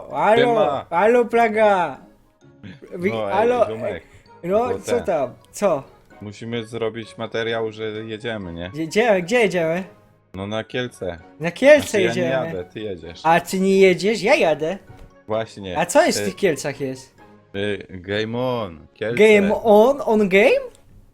Halo, halo, Siema. halo plaga. Wi- No, ej, halo, ziomek, no bo co tam, co? musimy zrobić materiał, że jedziemy, nie? Jedziemy, gdzie jedziemy? No na Kielce. Na Kielce Znaczy, ja jedziemy. nie jadę, ty jedziesz. A ty nie jedziesz? Ja jadę. Właśnie. A co jest w Y, tych Kielcach jest? y, Game on, Kielce. Game on, on game?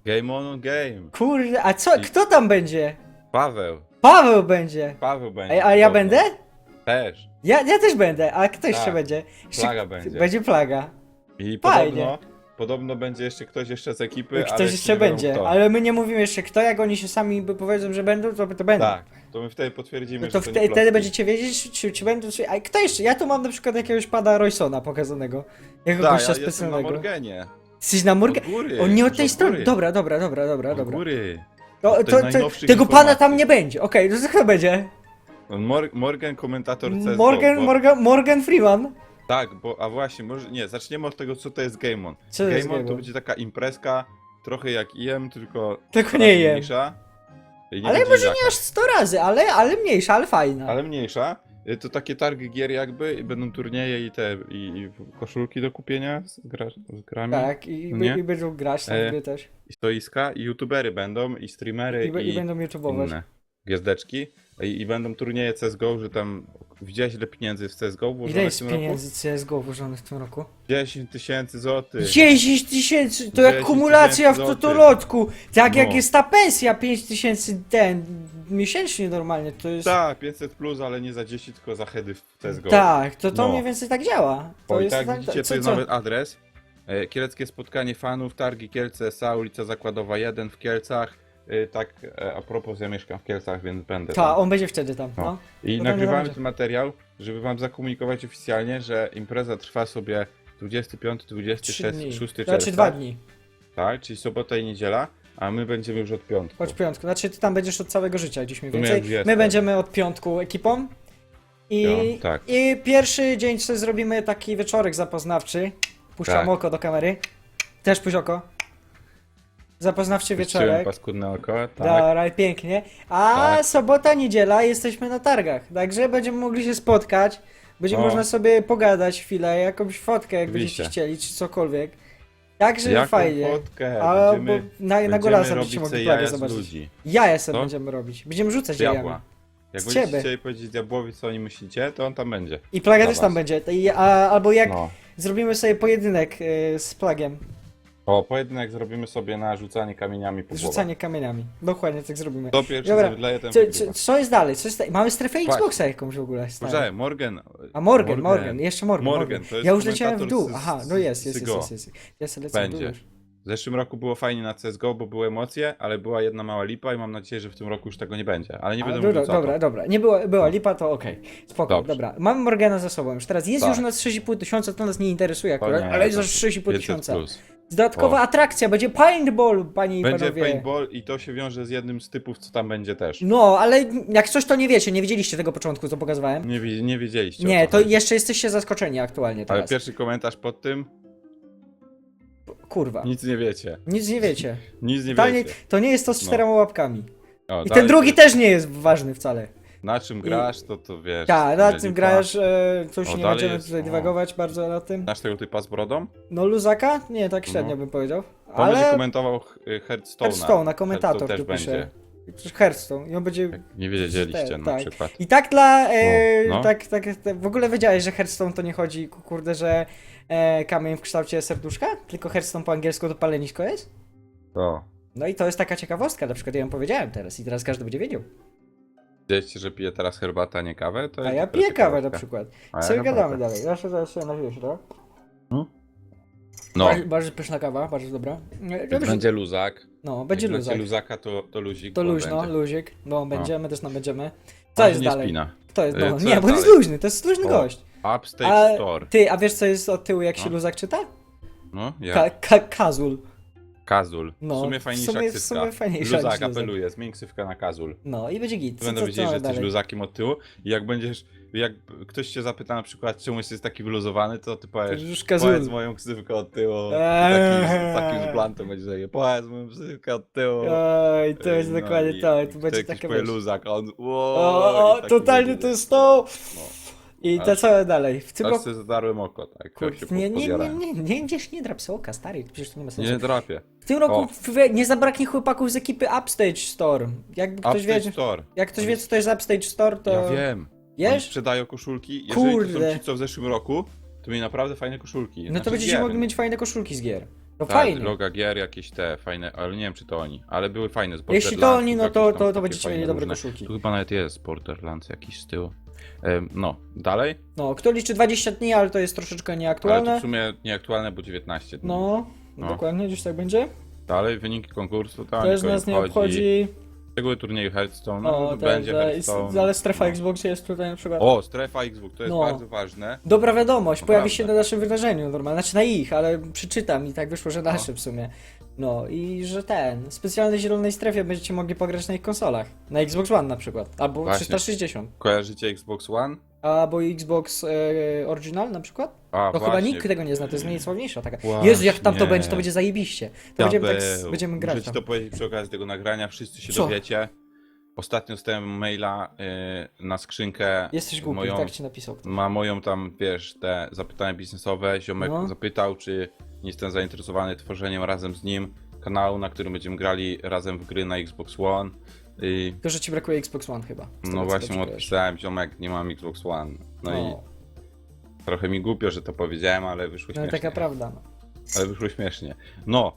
Game on, on game. Kurde, a co, I- kto tam będzie? Paweł. Paweł będzie. Paweł będzie. A, a ja podobno. będę? Też. Ja, ja też będę, a kto jeszcze Tak, będzie? Jeszcze- Plaga będzie. Będzie plaga. I Fajnie. podobno, podobno będzie jeszcze ktoś jeszcze z ekipy, ale Ktoś jeszcze nie wiadomo będzie, kto. ale my nie mówimy jeszcze kto, jak oni się sami by powiedzą, że będą, to, to będą. Tak, to my wtedy potwierdzimy, No że to to nie wtedy plotki. będziecie wiedzieć, czy, czy będą, czy... A kto jeszcze? Ja tu mam na przykład jakiegoś pada Roysona pokazanego. Jako Tak, gościa ja jestem na specjalnego. Morganie. Jesteś na Morgan? Od góry. O, nie od że tej strony. góry. Dobra, dobra, dobra, dobra, Od dobra. góry. To, Od to, to, najnowszych tego pana informacji. tam nie będzie. Okej, to kto będzie? Mor Morgan, komentator CSGO. Morgan, bo, Morgan, Morgan Freeman. Tak, bo, a właśnie, może, nie, zaczniemy od tego, co to jest Game On. Co to Game jest On Game to On? będzie taka imprezka, trochę jak IM, tylko Tylko coraz nie jem. mniejsza. I nie Ale może jaka. nie aż 100 razy, ale, ale mniejsza, ale fajna. Ale mniejsza. Y, To takie targi gier jakby, i będą turnieje i te, i, i koszulki do kupienia z, gra, z grami. Tak, i, No i, będą grać tam E, gry też. I stoiska, i youtubery będą, i streamery, I, i, I będą YouTube'ować. inne gwiazdeczki. I, I będą turnieje CSGO, że tam widziałeś ile pieniędzy w CSGO Ile włożone w jest tym pieniędzy CSGO włożonych w tym roku? roku? 10 tysięcy złotych. 10 tysięcy, to 10 jak kumulacja w tysięcy totolotku. Tak jak No. jest ta pensja 5 tysięcy ten miesięcznie normalnie, to jest... Tak, 500 plus, ale nie za 10, tylko za heady w CSGO. Tak, to to No. mniej więcej tak działa. To O, i jest tak tak, widzicie, co- to jest co? nawet adres. E, Kieleckie spotkanie fanów, targi Kielce S.A. ulica Zakładowa 1 w Kielcach. E, Tak, e, a propos, ja mieszkam w Kielcach, więc będę Ta, tam. on będzie wtedy tam, No. no. I to nagrywamy będzie. ten materiał, żeby wam zakomunikować oficjalnie, że impreza trwa sobie 25, Trzy 26, dni. 6 Znaczy czerwca. dwa dni. Tak, czyli sobota i niedziela, a my będziemy już od piątku. Choć piątku. Znaczy ty tam będziesz od całego życia, dziś mniej więcej. My będziemy od piątku ekipą. I, No, tak. I pierwszy dzień sobie zrobimy taki wieczorek zapoznawczy. Puszczam Tak. oko do kamery. Też puść oko. Zapoznawczy wieczorek. paskudne oko, tak. Dobra, pięknie. A Tak. sobota, niedziela jesteśmy na targach. Także będziemy mogli się spotkać. Będzie No. można sobie pogadać chwilę, jakąś fotkę, jak Oczywiście. będziecie chcieli, czy cokolwiek. Także Jaką fajnie. fotkę? A, będziemy, bo na, na będziemy golasa robić będziecie mogli plagę jaja z zobaczyć. ludzi. Jaja sobie Co? będziemy robić. Będziemy rzucać Diabła. jajami. Jak Z będziecie ciebie. chcieli powiedzieć diabłowi, co oni myślicie, to on tam będzie. I plaga Dla też tam was. będzie. I, a, albo jak No. zrobimy sobie pojedynek y, z plagiem. O, pojedynek zrobimy sobie na rzucanie kamieniami po głowach. Rzucanie kamieniami. Dokładnie tak zrobimy. Kto pierwszy Dobra, zawydleje, ten Co, wygrywa. co, co jest dalej? Co jest dalej? Mamy strefę Patrz. Xboxa jakąś w ogóle. stary. Poczekaj, Morgan. A Morgan, Morgan, jeszcze Morgan. Morgan, to jest ja już leciałem w komentator dół. z- Aha, no z- jest, jest, z jest, jest, jest. Ja sobie lecę w dół Będzie. już. W zeszłym roku było fajnie na CSGO, bo były emocje, ale była jedna mała lipa i mam nadzieję, że w tym roku już tego nie będzie. Ale nie będę dobra, mówił co dobra, to. dobra. Nie była, była lipa, to okej. Spoko, Dobrze. dobra. Mamy Morgana za sobą już. Teraz jest Tak. już na 6,5 tysiąca, to nas nie interesuje akurat, nie, ale jest to za 6,5 500 tysiąca. plus. Dodatkowa O. atrakcja, będzie paintball, panie i Będzie panowie. paintball i to się wiąże z jednym z typów, co tam będzie też. No, ale jak coś to nie wiecie, nie widzieliście tego początku, co pokazywałem. Nie, wi- nie wiedzieliście. o Nie, co to chodzi. jeszcze jesteście zaskoczeni aktualnie Ale teraz. pierwszy komentarz pod tym, Kurwa. nic nie wiecie. Nic nie wiecie. Nic nie Totalnie, wiecie. to nie jest to z No. czterema łapkami. O, I dalej ten drugi to- też nie jest ważny wcale. Na czym grasz, to to wiesz. Tak, na tym grasz, e, coś O, nie dalej będziemy jest, tutaj o. dywagować bardzo na tym. Znasz tego typa z brodą? No luzaka? Nie, tak średnio No. bym powiedział. On będzie Ale komentował y, Hearthstone'a. Hearthstone'a, komentator Hearthstone tu też pisze. będzie. Przecież Hearthstone i on będzie... Jak Nie wiedzieliście Te- na tak. przykład. I tak dla... E, no. tak, tak, tak, w ogóle wiedziałeś, że Hearthstone to nie chodzi, ku- kurde, że e, kamień w kształcie serduszka? Tylko Hearthstone po angielsku to palenisko jest? To. No i to jest taka ciekawostka, na przykład ja ją powiedziałem teraz i teraz każdy będzie wiedział. Wiedzieliście, że piję teraz herbatę, a nie kawę? To A jest ja piję kawę na przykład. A ja Co herbatę. gadamy dalej? Ja się zaraz sobie napiję, no? No, Bardzo, bardzo pyszna kawa, bardzo dobra. Jak Dobrze. będzie luzak. No, będzie Jak luzak. luzaka, to, to luzik. To bo luźno, będzie. luzik. No, będziemy, też nam będziemy. Co jest nie dalej? spina. Kto jest? E, No, co nie, jest bo jest dalej? luźny, to jest luźny O, gość. Upstage A Store. ty, a wiesz co jest od tyłu, jak się No. luzak czyta? No, ja. Ka ka kazul. Kazul. No, w sumie w fajniejsza sumie- w ksywka. sumie fajniejsza niż Luzak, luzak. apeluję, zmień ksywkę na Kazul. No i będzie git. Co, Będą co, co że jesteś dalej? luzakiem od tyłu i jak będziesz, jak ktoś cię zapyta na przykład, czemu jesteś taki wyluzowany, to ty To powiesz, już kazul. powiedz moją ksywkę od tyłu. I Eee. Taki, taki z blantem będzie, że powiedz moją ksywkę od tyłu. Oj, to jest No dokładnie i- to, i to ktoś będzie powie wiesz. luzak, a on O, o, totalnie to jest to! No. I to Aż- co dalej? W tym Aż roku... sobie zadarłem oko, tak. jak się Kurde, nie, nie, nie, podjarałem. nie, nie, nie, nie drap sobie oka, stary, przecież to nie ma sensu. Nie drapię. W tym roku O. w- nie zabraknie chłopaków z ekipy Upstage Store. Jakby ktoś Upstage wie, Store. jak ktoś wie co to jest Upstage Store, to... Ja wiem. Oni Wiesz? sprzedają koszulki. Jeżeli to Kurde. są ci, co w zeszłym roku, to mieli naprawdę fajne koszulki. No to Znaczy będziecie gier. mogli mieć fajne koszulki z gier. No Tak, fajnie. loga gier, jakieś te fajne, ale nie wiem czy to oni, ale były fajne z Jeśli to oni, no jakieś to, tam to, to takie będziecie mieli dobre różne. koszulki. Tu chyba nawet jest Borderlands jakiś z tyłu. No, dalej? No, kto liczy 20 dni, ale to jest troszeczkę Ale to nieaktualne. w sumie nieaktualne, bo 19 dni. No, No. dokładnie, gdzieś tak będzie. Dalej, wyniki konkursu, To już nas nie obchodzi. Szczegóły turnieju Hearthstone, no O, to tak, będzie tak, Hearthstone. ale strefa no. Xbox jest tutaj na przykład. O, strefa Xbox, to jest No. bardzo ważne. Dobra wiadomość, pojawi się na naszym wydarzeniu normalnie, znaczy na ich, ale przeczytam i tak wyszło, że nasze w sumie. No i że ten, w specjalnej zielonej strefie będziecie mogli pograć na ich konsolach. Na Xbox One na przykład, albo Właśnie. 360. Kojarzycie Xbox One? Albo Xbox e, Original na przykład? A, To chyba właśnie. nikt tego nie zna, to jest najsławniejsza taka. Jezu, jak tam to będzie, to będzie zajebiście. To będziemy, tak, Diabeł. będziemy grać Muszę ci tam. to powiedzieć przy okazji tego nagrania, wszyscy się Co? dowiecie. Ostatnio dostałem maila y, na skrzynkę. Jesteś głupi, moją, tak ci napisał. Ma moją tam, wiesz, te zapytania biznesowe. Ziomek No. zapytał, czy nie jestem zainteresowany tworzeniem razem z nim kanału, na którym będziemy grali razem w gry na Xbox One. I To, że ci brakuje Xbox One chyba. tego, no właśnie odpisałem, ziomek, nie mam Xbox One. No No, i trochę mi głupio, że to powiedziałem, ale wyszło no śmiesznie. taka prawda. No. Ale wyszło śmiesznie. No,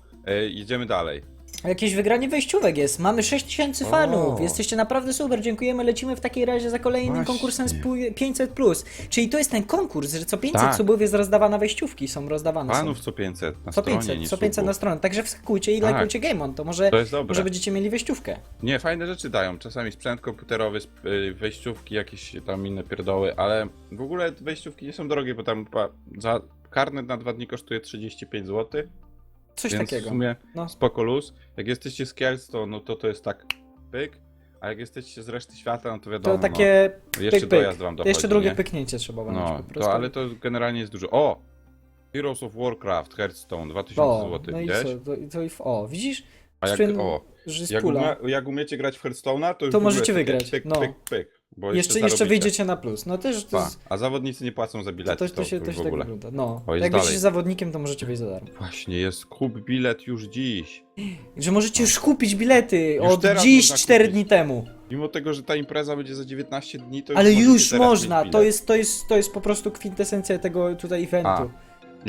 jedziemy dalej. Jakieś wygranie wejściówek jest. Mamy 6000 O. fanów. Jesteście naprawdę super. Dziękujemy. Lecimy w takiej razie za kolejnym Właśnie. konkursem z pu- 500. Czyli to jest ten konkurs, że co 500 Tak. subów jest rozdawane wejściówki. Są rozdawane. są. Panów co 500 na Co stronie, 500, nie co 500 na stronę. Także wskakujcie i Tak. lajkujcie Game On. To może, To jest dobre. może będziecie mieli wejściówkę. Nie, fajne rzeczy dają. Czasami sprzęt komputerowy, sp- y, wejściówki, jakieś tam inne pierdoły, ale w ogóle wejściówki nie są drogie, bo tam za karnet na dwa dni kosztuje 35 zł. Coś więc takiego. w sumie No. spoko luz. Jak jesteście z Kielc, to, no to to jest tak pyk, a jak jesteście z reszty świata, no to wiadomo, To takie no, jeszcze pyk, pyk. dojazd wam dochodzi, jeszcze drugie nie? pyknięcie trzeba walnąć No, po prostu. to, ale to generalnie jest dużo. O! Heroes of Warcraft, Hearthstone, 2000 o, zł, no i co? To, to, i w- o, widzisz? A jak, o, jak, umie, jak umiecie grać w Hearthstone'a, to już To możecie pyk, wygrać, Pyk, no. pyk, pyk, bo Jeszcze, jeszcze zarobicie. wyjdziecie na plus. No też to Pa, jest, a zawodnicy nie płacą za to, bilety, to, to, się, to już się w tak ogóle. wygląda. No. O, jest Jak będziecie zawodnikiem, to możecie wejść za darmo. Właśnie, jest kup bilet już dziś. Że możecie już kupić bilety Już od teraz dziś można 4 kupić. dni temu. Mimo tego, że ta impreza będzie za 19 dni, to Ale możecie już teraz można. To bilet. jest, to, jest, to jest po prostu kwintesencja tego tutaj eventu.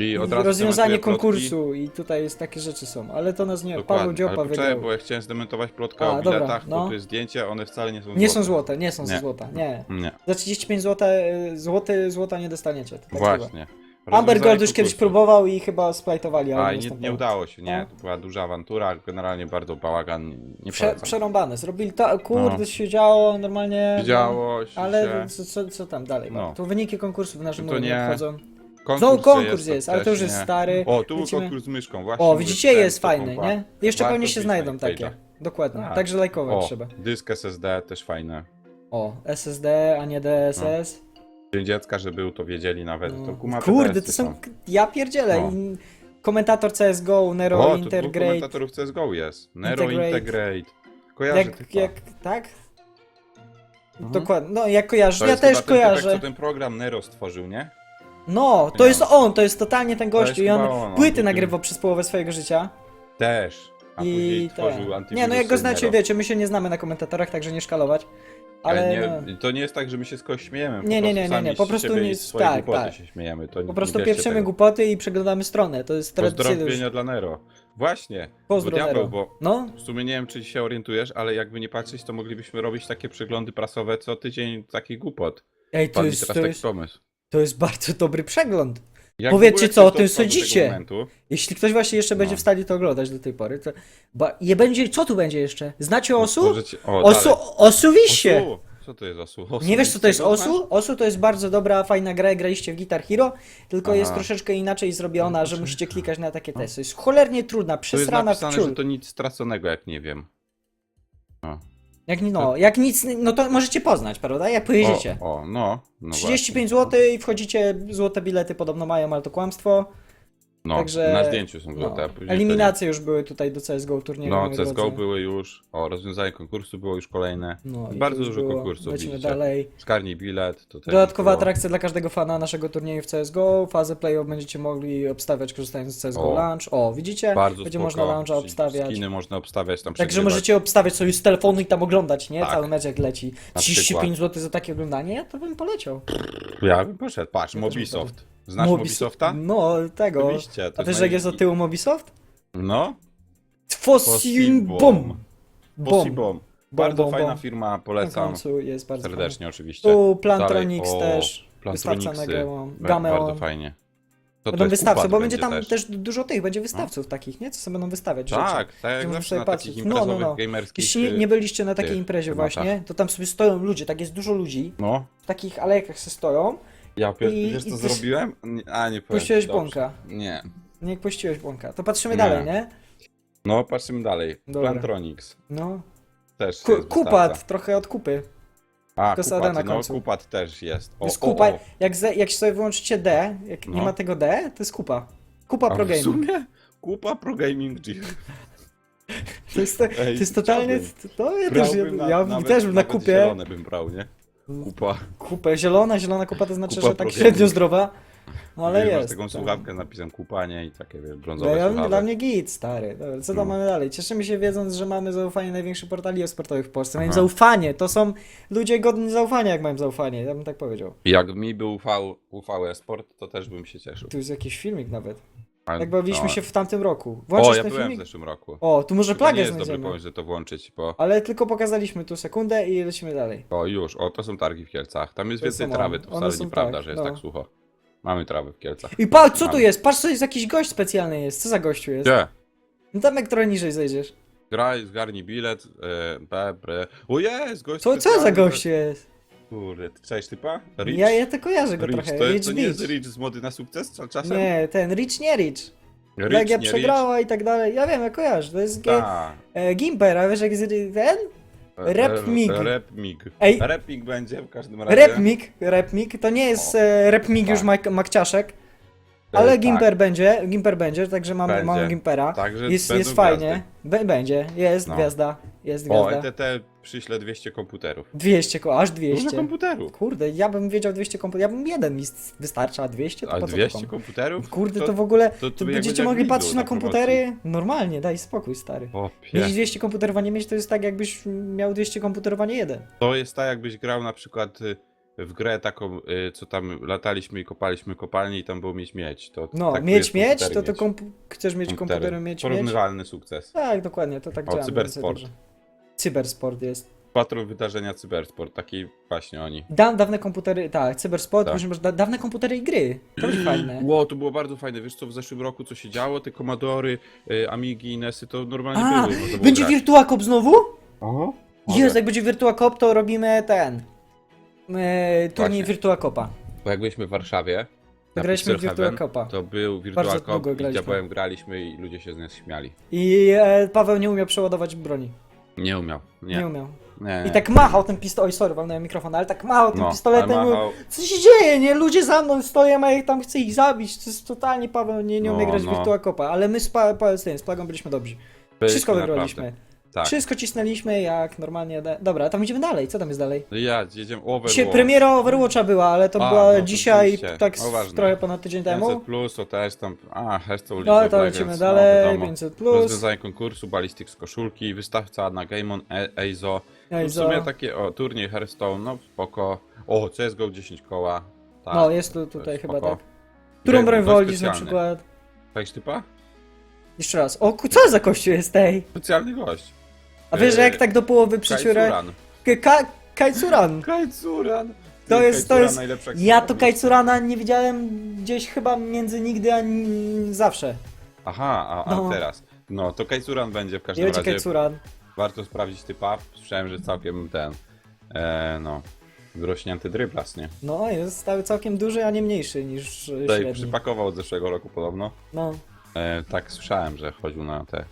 I od razu Rozwiązanie plotki. konkursu i tutaj jest takie rzeczy są. Ale to nas nie. Dokładnie, Paweł Dziopa ale poczekaj, wygrał. bo ja chciałem zdementować plotkę A, o dobra, biletach, no. bo tu jest zdjęcie, one wcale nie są Nie są złote. nie są Nie. złota. Nie. Nie, Za 35 zł złoty, złota nie dostaniecie. To tak właśnie. Amber Rozwiązanie Gold już kiedyś konkursu. próbował i chyba splajtowali, ale A, nie, nastąpiło. nie udało się, nie. No. To była duża awantura, generalnie bardzo bałagan, nie Prze polecam. przerąbane. Zrobili to, kurde, No. się działo normalnie. Działo się. No, ale co, co, co tam dalej? No. Tu wyniki konkursu w naszym To to nie. wchodzą. Konkurs, Znowu konkurs jest, ale to już jest stary. O, tu był Lecimy. konkurs z myszką, właśnie. O, widzicie, jest fajny, nie? Jeszcze Warto pewnie się wbić znajdą na takie. Dokładnie. Tak. Także lajkować O, trzeba. dysk SSD też fajne. O, SSD, a nie DSS. Dzień dziecka, że był, to wiedzieli nawet. To No. kuma Kurde, PDS-y to są. Ja pierdzielę. No. Komentator CSGO, Nero O, to dwóch Intergrade. komentatorów CSGO jest. Nero Integrate. Integrate. Kojarzę Jak, typa. jak, tak? Mhm. Dokładnie. No, jak kojarzysz, To ja jest też chyba ten typek, kojarzę. co ten program Nero stworzył, nie? No, to Nie. jest on, to jest totalnie ten gościu. I on on, on płyty był nagrywał przez połowę swojego życia. Też. A I później tworzył antywirusy Nie, no jak go znacie, wiecie, my się nie znamy na komentatorach, także nie szkalować. Ale Ale no, nie, to nie jest tak, że my się z kogoś śmiejemy. po Nie, nie, prostu nie, nie, sami nie, po z prostu siebie nie- i z swojej tak, głupoty tak. się śmiejemy. To po nie prostu bierzcie pieprzymy tego. głupoty i przeglądamy stronę. To jest tradycyjne już. Pozdrowienia dla Nero. Właśnie, Pozdro, bo diabeł, Nero. bo No, w sumie nie wiem, czy się orientujesz, ale jakby nie patrzeć, to moglibyśmy robić takie przeglądy prasowe co tydzień takich głupot. ej, to Padł mi jest, teraz to taki jest, pomysł. To jest bardzo dobry przegląd. Jak Powiedzcie, co o tym sądzicie? Jeśli ktoś właśnie jeszcze będzie No. w stanie to oglądać do tej pory, to... Ba, je będzie, co tu będzie jeszcze? Znacie Osu? Możecie... O, Osu, dalej. Osuwiście! Osu! Co to jest Osu? Osu Nie wiesz co to jest Osu? Osu to jest bardzo dobra, fajna gra, graliście w Guitar Hero, tylko Aha. jest troszeczkę inaczej zrobiona, że musicie klikać na takie testy. Jest cholernie trudna, Tu jest przesrana w napisane, że to nic straconego, jak nie wiem. Jak, ni- no, jak nic, no to możecie poznać, prawda? Jak pojedziecie. O, o no. no 35 zł i wchodzicie, złote bilety podobno mają, ale to kłamstwo. No, Także- na zdjęciu są No. złote, a później. Eliminacje już były tutaj do CSGO turnieju. No, moi CSGO drodzy. były już, o, rozwiązanie konkursu było już kolejne. No, i Bardzo to już dużo było. konkursów, Lecimy widzicie. dalej. Skarni bilet, to też Dodatkowa było. atrakcja dla każdego fana naszego turnieju w CSGO. Fazę playoff będziecie mogli obstawiać korzystając z CSGO O. Launch. O, widzicie? Bardzo Będzie spoko. można launcha Czyli obstawiać. Skiny można obstawiać tam Także przegrywać. możecie obstawiać sobie z telefonu i tam oglądać, nie? Tak. Cały mecz jak leci. Na 35 przykład. zł za takie oglądanie, ja to bym poleciał. Ja bym poszedł, patrz, Mobisoft. Znasz Mobiso- Mobisofta? No, tego. Oczywiście. to A wiesz, jest jak jest od tyłu Mobisoft? No, Fosim Bom! Bom! Possibom. Bardzo bom, fajna bom. firma, Na polecam końcu jest bardzo serdecznie oczywiście. Tu Plantronics Dalej, o, też. Wystawca Plantronicsy. Gameon. Ba- Gameon. Bardzo fajnie. To, Będą wystawcy, bo będzie tam też. dużo tych, będzie wystawców takich, nie? Co sobie będą wystawiać rzeczy. Tak, tak jak zawsze sobie na patrzeć. takich No, no, imprezowych, no. gamerskich... Jeśli nie, y, nie byliście na takiej tych imprezie tematach. właśnie, to tam sobie stoją ludzie, tak jest dużo ludzi, No, w takich alejkach sobie stoją. Ja pier... I- wiesz i co ty- zrobiłem? Nie, A, nie powiem. Puściłeś Dobrze. bąka. Nie. Nie puściłeś błąka. To patrzymy Nie. dalej, nie? No, patrzymy dalej. Dobra. Plantronics. No. Też Ku, jest kupat, trochę od kupy. A, tylko sada kupat, na no, końcu. kupat też jest. O, jest o, kupa. o. Jak, ze, jak sobie wyłączycie D, jak nie No. ma tego D, to jest kupa. Kupa A Pro w Gaming. sumie kupa Pro Gaming G. To jest, to, to Ej, jest totalnie. chciałbym. To ja też, ja, na- ja nawet- też bym na nawet kupie. zielone bym brał, nie? Kupa. Kupę. Zielona, zielona kupa to znaczy, Kupa że tak średnio zdrowa. No ale Wiesz, masz jest. taką tak. słuchawkę z napisem kupanie i takie wiesz, brązowe ja, słuchawki. dla mnie git, stary. Dobra, co tam No. mamy dalej? Cieszymy się wiedząc, że mamy zaufanie największych portali sportowych w Polsce. Mają Aha. zaufanie, to są ludzie godni zaufania, jak mają zaufanie, ja bym tak powiedział. Jak mi był UV, UV Sport, to też bym się cieszył. Tu jest jakiś filmik nawet. Jak bawiliśmy się w tamtym roku. Włączasz O, ja ten byłem w filmik? zeszłym roku. O, tu może Chyba nie plagę jest dobry znajdziemy. pomysł, że to włączyć, bo... Ale tylko pokazaliśmy tu sekundę i lecimy dalej. O, już, o, to są targi w Kielcach. Tam jest To więcej są trawy, to One wcale są nieprawda, tak, że jest no. tak sucho. Mamy trawy w Kielcach. I patrz, co tu Mamy. jest? Patrz, co jest jakiś gość specjalny jest. Co za gościu jest? Gdzie? No tam jak trochę niżej zejdziesz. Graj, zgarnij bilet, e, bebre. O jest, gość Co, co za specjalny. gość jest? Kurde, cześć typa? Rich? Ja, ja to kojarzę go Rich, trochę. to, Rich to nie jest Beach. Rich z mody na sukces czas- czasem? Nie, ten Rich nie Rich. Rich, Legia nie przegrała i tak dalej. Ja wiem, ja kojarzę. To jest Rich? ge- Ta. e, Gimper, a wiesz jak jest ten? E, Rap e, mig. Rap mig. Ej. Rap mig będzie w każdym razie. Repmik, Repmik. To nie jest e, Repmik już. Mak- Makciaszek, E, ale tak. Gimper będzie. Gimper będzie, także mamy, Będzie. mamy Gimpera. Także Jest, będą jest fajnie. gwiazdy. Będzie, jest No. gwiazda. Jest O, gwiazda. ETT przyśle 200 komputerów. 200, ko- aż Dużo 200. komputerów. Kurde, ja bym wiedział 200 komputerów. Ja bym jeden mi s- wystarcza, a 200 to A po co 200 to kom- komputerów? Kurde, to w ogóle. to- To, jak będziecie będzie mogli patrzeć na komputery normalnie, daj spokój, stary. O, Mieć pie. 200 komputerów, a nie mieć to jest tak, jakbyś miał 200 komputerów, a nie jeden. To jest tak, jakbyś grał na przykład y, w grę taką, y, co tam lataliśmy i kopaliśmy kopalnię i tam było mieć mieć. To, No, tak tu mieć, jest mieć, komputery to, to kompu- chcesz mieć Komputery. komputery, mieć, mieć. Porównywalny sukces. Tak, dokładnie, to tak O, działa. cybersport. dobrze. Cybersport jest. Patron wydarzenia Cybersport, taki właśnie oni. Da, dawne komputery, tak, cybersport, Tak. tak. da, dawne komputery i gry. To będzie fajne. Ło, to było bardzo fajne. Wiesz co, w zeszłym roku co się działo? Te Commodore, y, Amigi, Nesy to normalnie A, były. można było będzie grać. Virtua Cop znowu? Oho. Jest, jak będzie Virtua Cop, to robimy ten. E, turniej Właśnie. Virtua Copa. Bo jak byliśmy w Warszawie, na Graliśmy w Pixel Virtua Heaven, Copa. to był Virtual Bardzo Cop długo i graliśmy. diabełem graliśmy i ludzie się z nas śmiali. I e, Paweł nie umiał przeładować broni. Nie umiał. Nie. Nie, umiał. nie. I tak machał ten pistolet. Oj, sorry, walnąłem mikrofon, ale tak machał tym no, pistoletem. ale mówił, machał- Co się dzieje, nie? Ludzie za mną stoją, a ja tam chcę ich zabić. To jest totalnie Paweł nie, nie umie No, grać w no. Virtua Copa, ale my z, pa, pa, z, tym, z Plagą byliśmy dobrzy. byliśmy Wszystko naprawdę. wygraliśmy. Tak. Wszystko cisnęliśmy jak normalnie. Da... Dobra, tam idziemy dalej. Co tam jest dalej? Ja, jedziemy Overwatch. Dzisiaj premiera Overwatcha była, ale to A, była no dzisiaj, oczywiście. tak No ważne. trochę ponad tydzień temu. 500 plus, to też tam, a, Hearthstone No ale League to lecimy dalej, no, wiadomo. 500 plus. Rozwiązanie konkursu, Ballistics koszulki, wystawca na Gameon, e Eizo. No w sumie takie, o, turniej Hearthstone, no spoko. O, CSGO 10 koła. Tak, No jest tu to tutaj jest chyba spoko. tak. Którą broń to wolisz na specjalny. przykład? Weź typa? Jeszcze raz. O, ku- co za kościół jest tej? Specjalny gość. A wiesz, że jak tak do połowy przyciurę... Kajcuran. Ka Kajcuran. Kajcuran. To jest- to Kajcuran jest- najlepsza Ja to książka. Kajcurana nie widziałem gdzieś chyba między nigdy a zawsze. Aha, a, a No. teraz. No, to Kajcuran będzie w każdym Nie będzie razie. Kajcuran. Warto sprawdzić typa. Słyszałem, że całkiem ten, e, no, wyrośnięty dryblas, nie? No, jest stały całkiem duży, a nie mniejszy niż e, Tutaj średni. przypakował od zeszłego roku podobno. No, E, tak słyszałem, że chodził na te,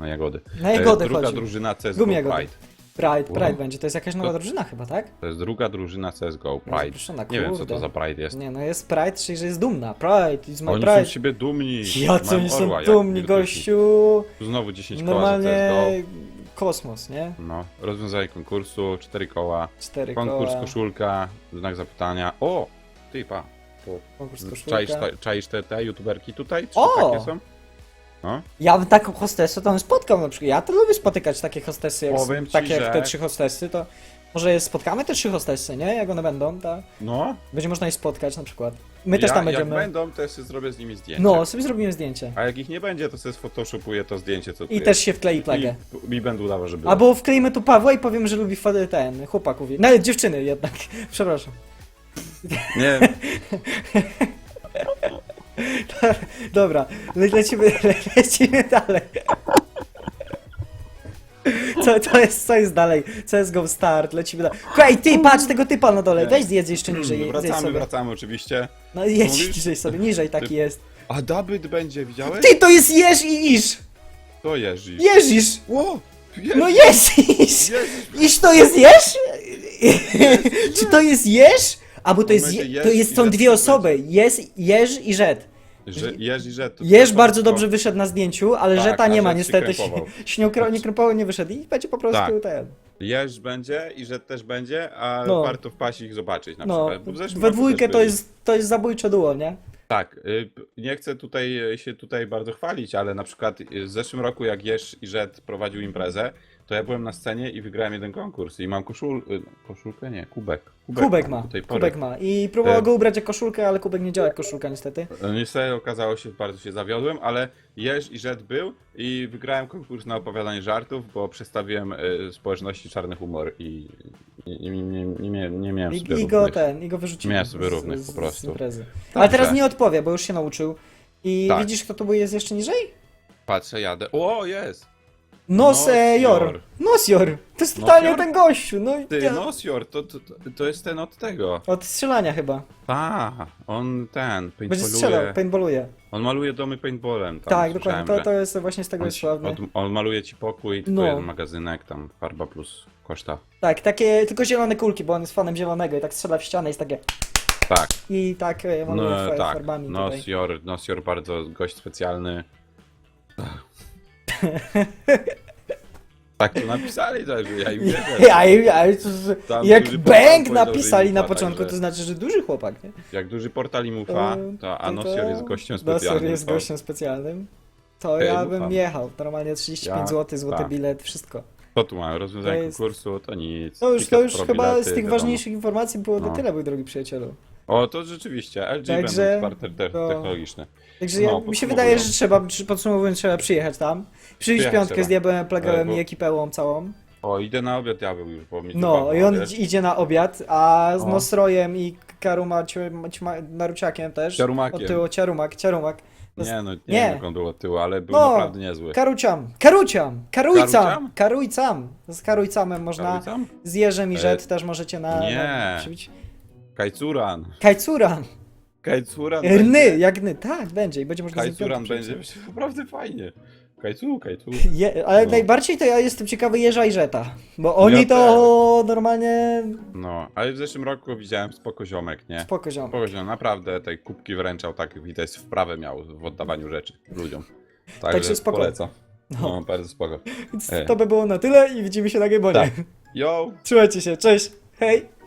na jagody. na jagody e, Druga chodzi. drużyna CSGO Gum jagody. Pride. Pride, Pride Wow. będzie, to jest jakaś nowa To- drużyna chyba, tak? To jest druga drużyna CSGO, Pride. Nie wiem co kurde. to za Pride jest. Nie, no jest Pride, czyli że jest dumna. Pride, is my Oni pride. są z siebie dumni. Jacy Mają oni są jak dumni, gościu. Tu Znowu 10 koła za Normalnie CSGO. kosmos, nie? No, rozwiązanie konkursu, 4 koła. Cztery Konkurs, koła. koszulka, znak zapytania. O! Ty pa. Konkurs Czaisz, koszulka. ta- czaisz te, te youtuberki tutaj? Czy O! takie są? No. Ja bym taką hostessę tam spotkał na przykład. Ja to lubię spotykać takie hostessy, jak, Powiem ci, takie jak że- te trzy hostessy, to może je spotkamy te trzy hostessy, nie? Jak one będą, tak? No. Będzie można je spotkać na przykład. My też ja, tam Jak będziemy. będą, to ja sobie zrobię z nimi zdjęcie. No, sobie zrobimy zdjęcie. A jak ich nie będzie, to sobie sphotoshopuję to zdjęcie, co tu I jest. też się wklei plagę. I, I będę udawał, że było. Albo wkleimy tu Pawła i powiemy, że lubi fa- ten chłopaków. No, dziewczyny jednak. Przepraszam. Nie, Dobra, le lecimy, le lecimy dalej. Co, to jest, co jest dalej? Co jest go start? Lecimy dalej. Ej, ty, patrz tego typa na dole. Weź zjedz jeszcze niżej. zjedz wracamy, sobie. wracamy oczywiście. No jedź niżej sobie, niżej taki jest. A Dabyt będzie, widziałeś? Ty, to jest jeż i iż! To jeży. Jeżysz! Ło! Jeży. No jest iż! To jest jeż? Czy to jest jeż? A bo to jest, jeż to jest, są dwie osoby. Jest jeż i rzet. Że, jeży, że to Jeż bardzo dobrze wyszedł na zdjęciu, ale Tak, Żeta a nie ma Żet się niestety. krępował. Nie, krępował, nie wyszedł i będzie po prostu Tak. ten. Jeż będzie i że też będzie, a No. warto wpaść i ich zobaczyć na No, przykład. Bo w zeszłym we roku dwójkę to byli. jest, to jest zabójcze duo, nie? Tak, y, nie chcę tutaj y, się tutaj bardzo chwalić, ale na przykład y, w zeszłym roku jak Jeż i Żet prowadził imprezę, to ja byłem na scenie i wygrałem jeden konkurs i mam koszul... y, koszulkę? Nie, kubek. Kubek ma, tej pory. kubek ma. I próbował go ubrać jak koszulkę, ale kubek nie działa jak koszulka niestety. Niestety okazało się, bardzo się zawiodłem, ale Jeż i Żet był i wygrałem konkurs na opowiadanie żartów, bo przedstawiłem y, społeczności czarny humor i nie, nie, nie, nie, nie, nie miałem sobie I, i go równych. ten, i go wyrzucili. Miałem sobie równych po prostu. imprezy. Ale teraz Dobrze. nie odpowie, bo już się nauczył. I Tak. widzisz kto tu jest jeszcze niżej? Patrzę, jadę. O, jest! Nosejor! Nosior. Nosior! To jest totalnie Nosior? ten gościu, no i Ty, ja- Nosior, to, to, to jest ten od tego. Od strzelania chyba. A, on ten, Będzie strzelał, paintballuje. paintballuje. On maluje domy paintballem. Tam Tak, słyszałem, dokładnie, to, że to jest właśnie z tego on, jest ci- od, on maluje ci pokój, tylko No. jeden magazynek, tam farba plus koszta. Tak, takie, tylko zielone kulki, bo on jest fanem zielonego i tak strzela w ścianę i jest takie... Tak, I tak e, maluje no tak, farbami tutaj. Nosior, Nosior bardzo gość specjalny. Tak to napisali, tak, że ja im wierzę. Ja, ja, ja, Tam jak duży portal powiedział, że napisali im na ufa, początku, także- to znaczy, że duży chłopak, nie? Jak duży portal im ufa, to, a to- Nosior jest gościem specjalnym. jest to- gościem specjalnym. To Ej, ja ufam. bym jechał. Normalnie 35 Ja- zł, złoty tak. bilet, wszystko. Co tu mamy? Rozwiązanie To jest- konkursu, to nic. No już, to Ticket już pro chyba bilety, z tych wiadomo. ważniejszych informacji było No. to tyle, mój drogi przyjacielu. O, to rzeczywiście, LG Także, będą wsparte te no. technologiczne. Także No, ja, mi się wydaje, że trzeba, podsumowując, trzeba przyjechać tam. Przyjść Przyjechać piątkę trzeba. z diabełem, plagałem bo- i ekipę całą. O, idę na obiad diabeł już, bo mi No, to i on wiesz? idzie na obiad, a z O. Nosrojem i Karuma, Ćma- Naruciakiem też. Ciarumakiem. Od tyłu, Ciarumak, Ciarumak. To Nie, no nie, nie. wiem jak on był od tyłu, ale był No, naprawdę niezły. Karuciam, Karuciam, Karujcam? Karujcam. Z Karujcamem można, Karucam? z Jerzem i E, Żet też możecie na, nie. na przybić. Kajcuran. Kajcuran, Kajcuran rny, będzie. jak ny, tak, będzie i będzie można Kajcuran będzie naprawdę fajnie. Kajcu, kajcu. Je, ale No. najbardziej to ja jestem ciekawy Jeża i Żeta, bo oni to normalnie No, ale w zeszłym roku widziałem spoko ziomek, nie? spoko ziom. Spoko ziom, naprawdę tej kubki wręczał tak, widać, wprawę miał w oddawaniu rzeczy ludziom. Także, Także spoko. polecam. No. No, bardzo spoko. Więc E. to by było na tyle i widzimy się na Gebonie. Tak. Yo! Trzymajcie się, cześć, hej!